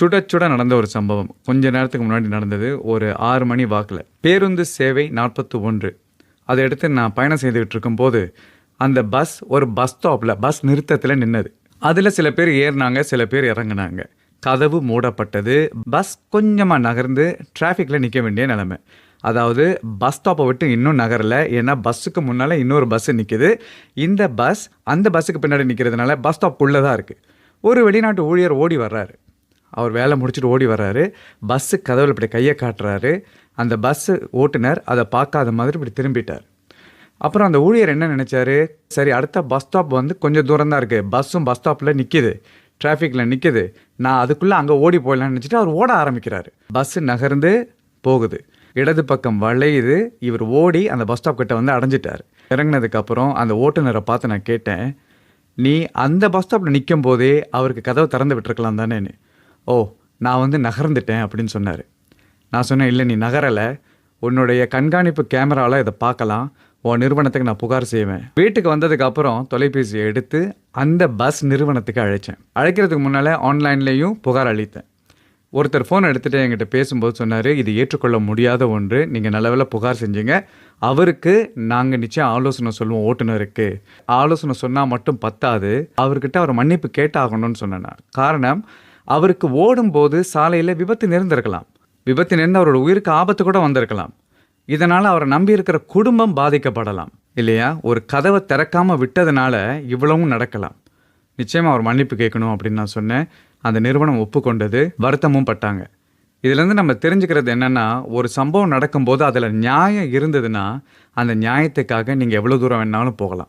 சுட சுட நடந்த ஒரு சம்பவம். கொஞ்ச நேரத்துக்கு முன்னாடி நடந்தது ஒரு ஆறு மணி வாக்கில். பேருந்து சேவை நாற்பத்தி ஒன்று அதை எடுத்து நான் பயணம் செய்துக்கிட்டு இருக்கும்போது அந்த பஸ் ஒரு பஸ் ஸ்டாப்பில் பஸ் நிறுத்தத்தில் நின்னது. அதில் சில பேர் ஏறினாங்க சில பேர் இறங்குனாங்க. கதவு மூடப்பட்டது. பஸ் கொஞ்சமாக நகர்ந்து டிராஃபிக்கில் நிற்க வேண்டிய நிலைமை. அதாவது பஸ் ஸ்டாப்பை விட்டு இன்னும் நகரல. ஏன்னா பஸ்ஸுக்கு முன்னால் இன்னொரு பஸ்ஸு நிற்கிது இந்த பஸ் அந்த பஸ்ஸுக்கு பின்னாடி நிற்கிறதுனால பஸ் ஸ்டாப் உள்ளே தான் இருக்குது ஒரு வெளிநாட்டு ஊழியர் ஓடி வர்றாரு. அவர் வேலை முடிச்சுட்டு ஓடி வர்றாரு. பஸ்ஸு கதவில் இப்படி கையை காட்டுறாரு. அந்த பஸ்ஸு ஓட்டுநர் அதை பார்க்காத மாதிரி இப்படி திரும்பிட்டார். அப்புறம் அந்த ஊழியர் என்ன நினச்சாரு? சரி அடுத்த பஸ் ஸ்டாப் வந்து கொஞ்சம் தூரம் தான் இருக்குது பஸ்ஸும் பஸ் ஸ்டாப்பில் நிற்கிது டிராஃபிக்கில் நிற்கிது நான் அதுக்குள்ளே அங்கே ஓடி போயிடலாம்னு நினச்சிட்டு அவர் ஓட ஆரம்பிக்கிறாரு. பஸ்ஸு நகர்ந்து போகுது. இடது பக்கம் வளையுது. இவர் ஓடி அந்த பஸ் ஸ்டாப் கிட்ட வந்து அடைஞ்சிட்டார். இறங்கினதுக்கப்புறம் அந்த ஓட்டுநரை பார்த்து நான் கேட்டேன் நீ அந்த பஸ் ஸ்டாப்பில் நிற்கும் போதே அவருக்கு கதவை திறந்து விட்டுருக்கலாம் தானேன்னு? ஓ நான் வந்து நகர்ந்துட்டேன் அப்படின்னு சொன்னார். நான் சொன்னேன் இல்லை நீ நகரலை. உன்னுடைய கண்காணிப்பு கேமராவில் இதை பார்க்கலாம் உன் நிறுவனத்துக்கு நான் புகார் செய்வேன். வீட்டுக்கு வந்ததுக்கப்புறம் தொலைபேசியை எடுத்து அந்த பஸ் நிறுவனத்துக்கு அழைச்சேன். அழைக்கிறதுக்கு முன்னால் ஆன்லைன்லேயும் புகார் அளித்தேன். ஒருத்தர் ஃபோன் எடுத்துகிட்டு என்கிட்ட பேசும்போது சொன்னார் இது ஏற்றுக்கொள்ள முடியாத ஒன்று. நீங்கள் நல்லவில் புகார் செஞ்சீங்க. அவருக்கு நாங்கள் நிச்சயம் ஆலோசனை சொல்லுவோம் ஓட்டுநருக்கு. ஆலோசனை சொன்னால் மட்டும் பத்தாது. அவர்கிட்ட அவர் மன்னிப்பு கேட்டாகணும்னு சொன்னேன் காரணம் அவருக்கு ஓடும்போது சாலையில் விபத்து நேர்ந்திருக்கலாம். விபத்து நேர்ந்து அவரோட உயிருக்கு ஆபத்து கூட வந்திருக்கலாம். இதனால் அவரை நம்பி இருக்கிற குடும்பம் பாதிக்கப்படலாம். இல்லையா? ஒரு கதவை திறக்காமல் விட்டதுனால இவ்வளவும் நடக்கலாம். நிச்சயமாக அவர் மன்னிப்பு கேட்கணும் அப்படின்னு நான் சொன்னேன். அந்த நிறுவனம் ஒப்புக்கொண்டது வருத்தமும் பட்டாங்க. இதுலேருந்து நம்ம தெரிஞ்சுக்கிறது என்னென்னா ஒரு சம்பவம் நடக்கும்போது அதில் நியாயம் இருந்ததுன்னா அந்த நியாயத்துக்காக நீங்கள் எவ்வளோ தூரம் வேணாலும் போகலாம்.